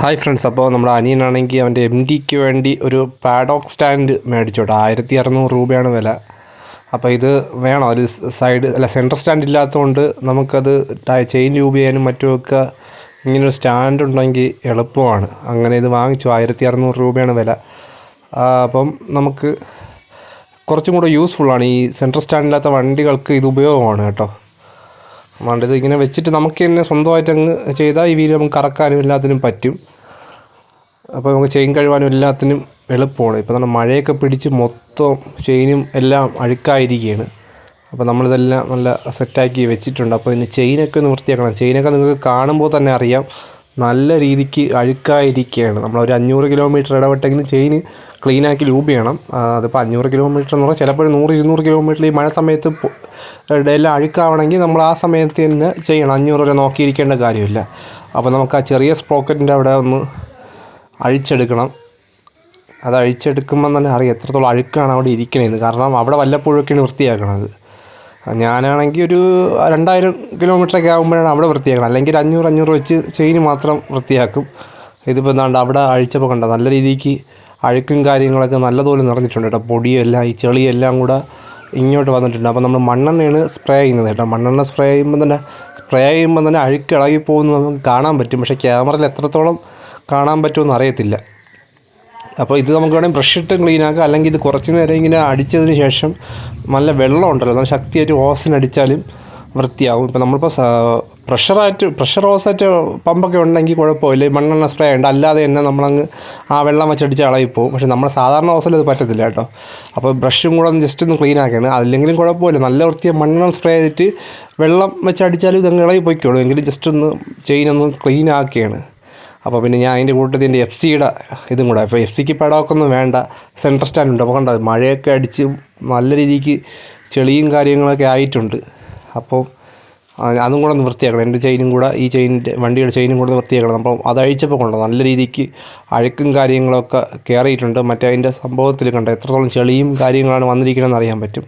Hi friends അപ്പോൾ നമ്മുടെ അനിയനാണെങ്കിൽ അവന്റെ എം ഡിക്ക് വേണ്ടി ഒരു പാഡോക് സ്റ്റാൻഡ് മേടിച്ചോട്ടെ. ആയിരത്തി അറുന്നൂറ് രൂപയാണ് വില. അപ്പോൾ ഇത് വേണം. ഒരു സൈഡ് അല്ല സെന്റർ സ്റ്റാൻഡ് ഇല്ലാത്തതുകൊണ്ട് നമുക്കത് ചെയിൻ ലൂബ് ചെയ്യാനും മറ്റുമൊക്കെ ഇങ്ങനൊരു സ്റ്റാൻഡ് ഉണ്ടെങ്കിൽ എളുപ്പമാണ്. അങ്ങനെ ഇത് വാങ്ങിച്ചു. ആയിരത്തി അറുന്നൂറ് രൂപയാണ് വില. അപ്പം നമുക്ക് കുറച്ചും കൂടെ യൂസ്ഫുള്ളാണ് ഈ സെൻട്രൽ സ്റ്റാൻഡില്ലാത്ത വണ്ടികൾക്ക് ഇത് ഉപയോഗമാണ് കേട്ടോ. അതുകൊണ്ട് ഇത് ഇങ്ങനെ വെച്ചിട്ട് നമുക്ക് തന്നെ സ്വന്തമായിട്ട് അങ്ങ് ചെയ്താൽ ഈ വീൽ നമുക്ക് കറക്കാനും എല്ലാത്തിനും പറ്റും. അപ്പോൾ നമുക്ക് ചെയിൻ കഴുകാനും എല്ലാത്തിനും എളുപ്പമാണ്. ഇപ്പോൾ നമ്മുടെ മഴയൊക്കെ പിടിച്ച് മൊത്തം ചെയിനും എല്ലാം അഴുക്കായിരിക്കുകയാണ്. അപ്പോൾ നമ്മളിതെല്ലാം നല്ല സെറ്റാക്കി വെച്ചിട്ടുണ്ട്. അപ്പോൾ ഇതിന് ചെയിനൊക്കെ ഒന്ന് വൃത്തിയാക്കണം. ചെയിനൊക്കെ നിങ്ങൾക്ക് കാണുമ്പോൾ തന്നെ അറിയാം. നല്ല രീതിക്ക് അഴുക്കായിരിക്കുകയാണ്. നമ്മളൊരു അഞ്ഞൂറ് കിലോമീറ്റർ ഇടവിട്ടെങ്കിലും ചെയിൻ ക്ലീനാക്കി ലൂബ് ചെയ്യണം. അതിപ്പോൾ അഞ്ഞൂറ് കിലോമീറ്റർ എന്ന് പറഞ്ഞാൽ ചിലപ്പോൾ ഒരു നൂറ് ഇരുന്നൂറ് കിലോമീറ്റർ ഈ മഴ സമയത്ത് എല്ലാം അഴുക്കാവണമെങ്കിൽ നമ്മൾ ആ സമയത്ത് തന്നെ ചെയ്യണം. അഞ്ഞൂറ് വരെ നോക്കിയിരിക്കേണ്ട കാര്യമില്ല. അപ്പോൾ നമുക്ക് ആ ചെറിയ സ്പ്രോക്കറ്റിന്റെ അവിടെ ഒന്ന് അഴിച്ചെടുക്കണം. അത് അഴിച്ചെടുക്കുമ്പോൾ തന്നെ അറിയാം എത്രത്തോളം അഴുക്കാണ് അവിടെ ഇരിക്കണേന്ന്. കാരണം അവിടെ വല്ലപ്പോഴൊക്കെയാണ് വൃത്തിയാക്കണത്. ഞാനാണെങ്കിൽ ഒരു രണ്ടായിരം കിലോമീറ്ററൊക്കെ ആകുമ്പോഴാണ് അവിടെ വൃത്തിയാക്കണം അല്ലെങ്കിൽ അഞ്ഞൂറ് അഞ്ഞൂറ് വെച്ച് ചെയിൻ മാത്രം വൃത്തിയാക്കും. ഇതിപ്പോൾ എന്താണ്ട് അവിടെ അഴിച്ചപ്പോൾ കണ്ട നല്ല രീതിക്ക് അഴുക്കും കാര്യങ്ങളൊക്കെ നല്ലതുപോലെ നിറഞ്ഞിട്ടുണ്ട് കേട്ടോ. പൊടിയെല്ലാം ഈ ചെളിയെല്ലാം കൂടെ ഇങ്ങോട്ട് വന്നിട്ടുണ്ട്. അപ്പോൾ നമ്മൾ മണ്ണെണ്ണയാണ് സ്പ്രേ ചെയ്യുന്നത് കേട്ടോ. മണ്ണെണ്ണ സ്പ്രേ ചെയ്യുമ്പോൾ തന്നെ സ്പ്രേ ചെയ്യുമ്പോൾ തന്നെ അഴുക്ക് ഇളകി പോകുന്നത് നമുക്ക് കാണാൻ പറ്റും. പക്ഷേ ക്യാമറയിൽ എത്രത്തോളം കാണാൻ പറ്റുമെന്ന് അറിയത്തില്ല. അപ്പോൾ ഇത് നമുക്ക് വേണമെങ്കിൽ ബ്രഷ് ഇട്ട് ക്ലീൻ ആക്കുക അല്ലെങ്കിൽ ഇത് കുറച്ച് നേരം ഇങ്ങനെ അടിച്ചതിന് ശേഷം നല്ല വെള്ളം ഉണ്ടല്ലോ. നല്ല ശക്തിയായിട്ട് ഓസിന് അടിച്ചാലും വൃത്തിയാവും. ഇപ്പോൾ നമ്മളിപ്പോൾ പ്രഷറായിട്ട് പ്രഷർ ഓസായിട്ട് പമ്പൊക്കെ ഉണ്ടെങ്കിൽ കുഴപ്പമില്ല. മണ്ണെണ്ണ സ്പ്രേ ഉണ്ട് അല്ലാതെ തന്നെ നമ്മളങ്ങ് ആ വെള്ളം വെച്ചടിച്ച് പോകും പക്ഷേ നമ്മൾ സാധാരണ ഓസിൽ അത് പറ്റത്തില്ല കേട്ടോ. അപ്പോൾ ബ്രഷും കൂടെ ഒന്ന് ജസ്റ്റ് ഒന്ന് ക്ലീൻ ആക്കുകയാണ് അതില്ലെങ്കിലും കുഴപ്പമില്ല. നല്ല വൃത്തിയായി മണ്ണെണ്ണ സ്പ്രേ ചെയ്തിട്ട് വെള്ളം വെച്ചടിച്ചാലും ഇതങ്ങ് ഇളകി പോയിക്കോളൂ എങ്കിലും ജസ്റ്റ് ഒന്ന് ചെയിൻ ഒന്ന് ക്ലീൻ ആക്കുകയാണ് അപ്പോൾ പിന്നെ ഞാൻ അതിന്റെ കൂട്ടത്തിൽ എന്റെ എഫ് സിയുടെ ഇതും കൂടെ. അപ്പോൾ എഫ് സിക്ക് പടമൊക്കൊന്നും വേണ്ട. സെൻട്രൽ സ്റ്റാൻഡ് ഉണ്ട്. അപ്പോൾ കണ്ടത് മഴയൊക്കെ അടിച്ച് നല്ല രീതിക്ക് ചെളിയും കാര്യങ്ങളൊക്കെ ആയിട്ടുണ്ട്. അപ്പോൾ അതും കൂടെ ഒന്ന് വൃത്തിയാക്കണം. എന്റെ ചെയിനും കൂടെ ഈ ചെയിനിന്റെ വണ്ടിയുടെ ചെയിനും കൂടെ ഒന്ന് വൃത്തിയാക്കണം. അപ്പോൾ അത് അഴിച്ചപ്പോൾ കൊണ്ടോ നല്ല രീതിക്ക് അഴുക്കും കാര്യങ്ങളൊക്കെ കയറിയിട്ടുണ്ട് മറ്റേ അതിന്റെ സംഭവത്തിൽ കണ്ടത് എത്രത്തോളം ചെളിയും കാര്യങ്ങളാണ് വന്നിരിക്കണമെന്ന് അറിയാൻ പറ്റും.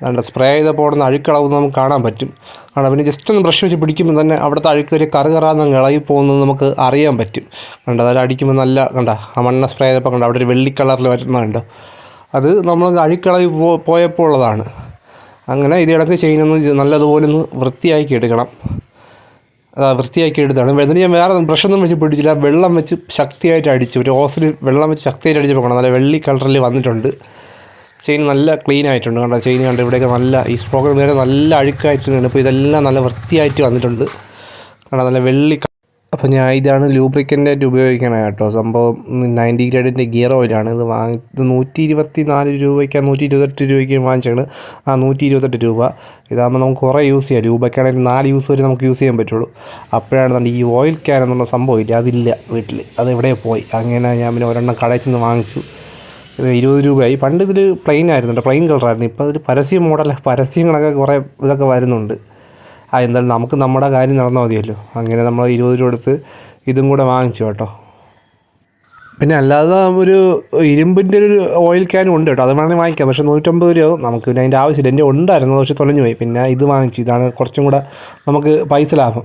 അതുകൊണ്ട് സ്പ്രേ ചെയ്തപ്പോൾ അവിടെ അഴുക്കളവ് നമുക്ക് കാണാൻ പറ്റും. കാരണം പിന്നെ ജസ്റ്റ് ഒന്ന് ബ്രഷ് വെച്ച് പിടിക്കുമ്പോൾ തന്നെ അവിടുത്തെ അഴുക്ക് ഒരു കറുകറാന്ന് ഇളകി പോകുന്നത് നമുക്ക് അറിയാൻ പറ്റും. കണ്ട അതായത് അടിക്കുമ്പോൾ നല്ല കണ്ട ആ മണ്ണ സ്പ്രേ ചെയ്തപ്പോൾ കണ്ട അവിടെ ഒരു വെള്ളി കളറിൽ വരുന്നുണ്ട് അത് നമ്മൾ അഴുക്കളവി പോ പോയപ്പോൾ ഉള്ളതാണ്. അങ്ങനെ ഇതിടക്ക് ചെയ്യുന്നത് നല്ലതുപോലെ ഒന്ന് വൃത്തിയാക്കി എടുക്കണം. അതാ വൃത്തിയാക്കി എടുത്താണ്. എന്നിട്ട് ഞാൻ വേറെ ബ്രഷൊന്നും വെച്ച് പിടിച്ചില്ല വെള്ളം വെച്ച് ശക്തിയായിട്ട് അടിച്ചു. ഒരു ഓസിൽ വെള്ളം വെച്ച് ശക്തിയായിട്ട് അടിച്ചപ്പോൾ കാണാം നല്ല വെള്ളി കളറിൽ വന്നിട്ടുണ്ട്. ചെയിൻ നല്ല ക്ലീൻ ആയിട്ടുണ്ട്. കണ്ടോ? ചെയിൻ കണ്ട്? ഇവിടെയൊക്കെ നല്ല ഈ സ്പ്രോക്കർ നേരെ നല്ല അഴുക്കായിട്ടുണ്ട്. ഇപ്പോൾ ഇതെല്ലാം നല്ല വൃത്തിയായിട്ട് വന്നിട്ടുണ്ട്. കണ്ടോ? നല്ല വെള്ളി അപ്പോൾ ഞാൻ ഇതാണ് ലൂബ്രിക്കന്റെ ഉപയോഗിക്കണേ കേട്ടോ. സംഭവം നയന്റി ഗ്രേഡിന്റെ ഗിയർ ഓയിലാണ്. ഇത് വാങ്ങി ഇത് നൂറ്റി ഇരുപത്തി നാല് രൂപയ്ക്ക് നൂറ്റി ഇരുപത്തെട്ട് രൂപയ്ക്ക് വാങ്ങിച്ചാണ് ആ നൂറ്റി ഇരുപത്തെട്ട് രൂപ. ഇതാകുമ്പോൾ നമുക്ക് കുറേ യൂസ് ചെയ്യാം. രൂപയ്ക്കാണെങ്കിൽ നാല് യൂസ് വരെ നമുക്ക് യൂസ് ചെയ്യാൻ പറ്റുള്ളൂ. അപ്പോഴാണ് നമ്മുടെ ഈ ഓയിൽ ക്യാൻ എന്നുള്ള സംഭവം ഇല്ല. അതില്ല വീട്ടിൽ അത് എവിടെ പോയി. അങ്ങനെ ഞാൻ പിന്നെ ഒരെണ്ണം കടയിൽ ചെന്ന് വാങ്ങിച്ചു. ഇരുപത് രൂപയായി. പണ്ട് ഇതിൽ പ്ലെയിൻ ആയിരുന്നു പ്ലെയിൻ കളറായിരുന്നു ഇപ്പോൾ അതിൽ പരസ്യം മോഡൽ പരസ്യങ്ങളൊക്കെ കുറേ ഇതൊക്കെ വരുന്നുണ്ട്. ആ എന്തായാലും നമുക്ക് നമ്മുടെ കാര്യം നടന്നാൽ മതിയല്ലോ. അങ്ങനെ നമ്മൾ ഇരുപത് രൂപ എടുത്ത് ഇതും കൂടെ വാങ്ങിച്ചു കേട്ടോ. പിന്നെ അല്ലാതെ ഒരു ഇരുമ്പിന്റെ ഒരു ഓയിൽ ക്യാനും ഉണ്ട് കേട്ടോ. അത് വേണമെങ്കിൽ വാങ്ങിക്കാം. പക്ഷേ നൂറ്റമ്പത് രൂപ നമുക്ക് പിന്നെ അതിന്റെ ആവശ്യമില്ല. എന്റെ ഉണ്ടായിരുന്നു. പക്ഷേ തുലഞ്ഞു പോയി. പിന്നെ ഇത് വാങ്ങിച്ചു. ഇതാണ് കുറച്ചും കൂടെ നമുക്ക് പൈസ ലാഭം.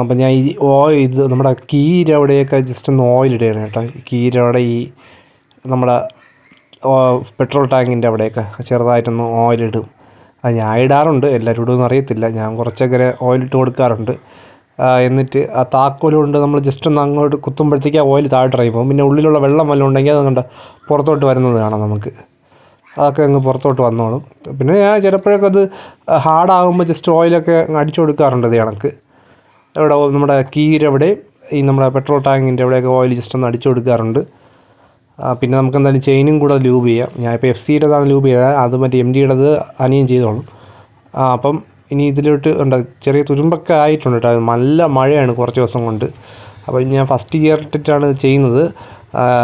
അപ്പം ഞാൻ ഈ ഓയിൽ ഇത് നമ്മുടെ കീര അവിടെയൊക്കെ ജസ്റ്റ് ഒന്ന് ഓയിൽ ഇടുകയാണ് കേട്ടോ. കീര അവിടെ ഈ നമ്മുടെ പെട്രോൾ ടാങ്കിന്റെ അവിടെയൊക്കെ ചെറുതായിട്ടൊന്ന് ഓയിലിടും. അത് ഞാൻ ഇടാറുണ്ട് എല്ലാവരും ഇടുമെന്ന് അറിയത്തില്ല. ഞാൻ കുറച്ചൊക്കെ ഓയിലിട്ട് കൊടുക്കാറുണ്ട്. എന്നിട്ട് ആ താക്കോൽ കൊണ്ട് നമ്മൾ ജസ്റ്റ് ഒന്ന് അങ്ങോട്ട് കുത്തുമ്പോഴത്തേക്ക് ആ ഓയിൽ താഴെ പോകും. പിന്നെ ഉള്ളിലുള്ള വെള്ളം വല്ലതും ഉണ്ടെങ്കിൽ അത് കണ്ട പുറത്തോട്ട് വരുന്നത് കാണാം നമുക്ക്. അതൊക്കെ അങ്ങ് പുറത്തോട്ട് വന്നോളും. പിന്നെ ഞാൻ ചിലപ്പോഴൊക്കെ അത് ഹാർഡാകുമ്പോൾ ജസ്റ്റ് ഓയിലൊക്കെ അടിച്ചു കൊടുക്കാറുണ്ട് ഇത് കണക്ക്. ഇവിടെ നമ്മുടെ കീരവിടെ ഈ നമ്മുടെ പെട്രോൾ ടാങ്കിന്റെ അവിടെയൊക്കെ ഓയിൽ ജസ്റ്റ് ഒന്ന് അടിച്ചു കൊടുക്കാറുണ്ട്. പിന്നെ നമുക്ക് എന്തായാലും ചെയിനും കൂടെ ലൂബ് ചെയ്യാം. ഞാൻ ഇപ്പോൾ എഫ് സിയുടേതാണ് ലൂബ് ചെയ്യുക അത് മറ്റേ എം ഡിയുടേത് അനിയൻ ചെയ്തോളും. ആ അപ്പം ഇനി ഇതിലോട്ട് ഉണ്ട് ചെറിയ തുരുമ്പൊക്കെ ആയിട്ടുണ്ട് കേട്ടോ. നല്ല മഴയാണ് കുറച്ച് ദിവസം കൊണ്ട്. അപ്പോൾ ഞാൻ ഫസ്റ്റ് ഇയർ ഇട്ടിട്ടാണ് ചെയ്യുന്നത്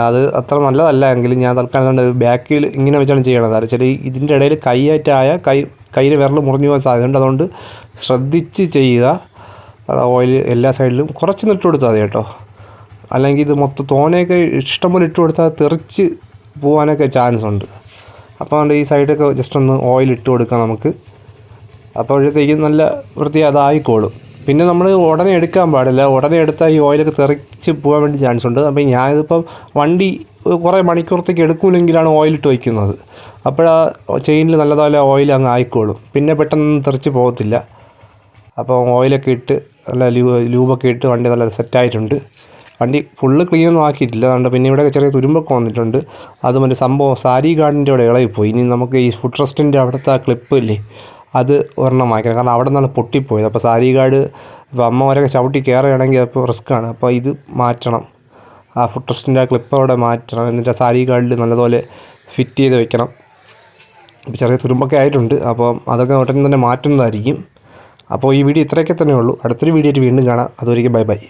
അത് അത്ര നല്ലതല്ല എങ്കിലും ഞാൻ തൽക്കാലം ബാക്കിൽ ഇങ്ങനെ വെച്ചാണ് ചെയ്യണത്. അത് ചില ഇതിന്റെ ഇടയിൽ കൈയേറ്റായ കൈ കയ്യിൽ വിരൽ മുറിഞ്ഞു പോകാൻ സാധ്യതയുണ്ട്. അതുകൊണ്ട് ശ്രദ്ധിച്ച് ചെയ്യുക. ഓയിൽ എല്ലാ സൈഡിലും കുറച്ച് നിട്ട് കൊടുത്താൽ മതി കേട്ടോ. അല്ലെങ്കിൽ ഇത് മൊത്തം തോനെയൊക്കെ ഇഷ്ടംപോലെ ഇട്ട് കൊടുത്താൽ തെറിച്ച് പോകാനൊക്കെ ചാൻസ് ഉണ്ട്. അപ്പോൾ അതുകൊണ്ട് ഈ സൈഡൊക്കെ ജസ്റ്റ് ഒന്ന് ഓയിൽ ഇട്ട് കൊടുക്കാം നമുക്ക്. അപ്പോഴത്തേക്കും നല്ല വൃത്തി അതായിക്കോളും. പിന്നെ നമ്മൾ ഉടനെ എടുക്കാൻ പാടില്ല. ഉടനെ എടുത്താൽ ഈ ഓയിലൊക്കെ തെറിച്ച് പോകാൻ വേണ്ടി ചാൻസ് ഉണ്ട്. അപ്പോൾ ഞാനിതിപ്പം വണ്ടി കുറേ മണിക്കൂറത്തേക്ക് എടുക്കൂലെങ്കിലാണ് ഓയിലിട്ട് വയ്ക്കുന്നത്. അപ്പോഴാ ചെയിനിൽ നല്ലതുപോലെ ഓയിൽ അങ്ങ് ആയിക്കോളും. പിന്നെ പെട്ടെന്ന് തെറിച്ച് പോകത്തില്ല. അപ്പോൾ ഓയിലൊക്കെ ഇട്ട് നല്ല ലൂ ലൂബൊക്കെ ഇട്ട് വണ്ടി നല്ല സെറ്റായിട്ടുണ്ട് വണ്ടി ഫുള്ള് ക്ലീൻ ഒന്നും ആക്കിയിട്ടില്ല. അതുകൊണ്ട് പിന്നെ ഇവിടെ ചെറിയ തുരുമ്പൊക്കെ വന്നിട്ടുണ്ട്. അത് മറ്റേ സംഭവം സാരി ഗാർഡിന്റെ അവിടെ ഇളകിപ്പോയി. ഇനി നമുക്ക് ഈ ഫുഡ് റെസ്റ്റിന്റെ അവിടുത്തെ ആ ക്ലിപ്പ് ഇല്ലേ അത് ഒരെണ്ണം വാങ്ങിക്കണം. കാരണം അവിടെ നിന്നാണ് പൊട്ടിപ്പോയത്. അപ്പോൾ സാരി ഗാർഡ് ഇപ്പോൾ അമ്മമാരൊക്കെ ചവിട്ടി കയറുകയാണെങ്കിൽ അപ്പോൾ റിസ്ക്കാണ് അപ്പോൾ ഇത് മാറ്റണം. ആ ഫുഡ് റെസ്റ്റിന്റെ ആ ക്ലിപ്പ് അവിടെ മാറ്റണം. എന്നിട്ട് ആ സാരി ഗാർഡിൽ നല്ലതുപോലെ ഫിറ്റ് ചെയ്ത് വെക്കണം. ഇപ്പോൾ ചെറിയ തുരുമ്പൊക്കെ ആയിട്ടുണ്ട്. അപ്പം അതൊക്കെ ഉടനെ തന്നെ മാറ്റുന്നതായിരിക്കും. അപ്പോൾ ഈ വീഡിയോ ഇത്രയൊക്കെ തന്നെ ഉള്ളൂ. അടുത്തൊരു വീഡിയോ വീണ്ടും കാണാം. അതുവരെയ്ക്കും ബൈ ബൈ.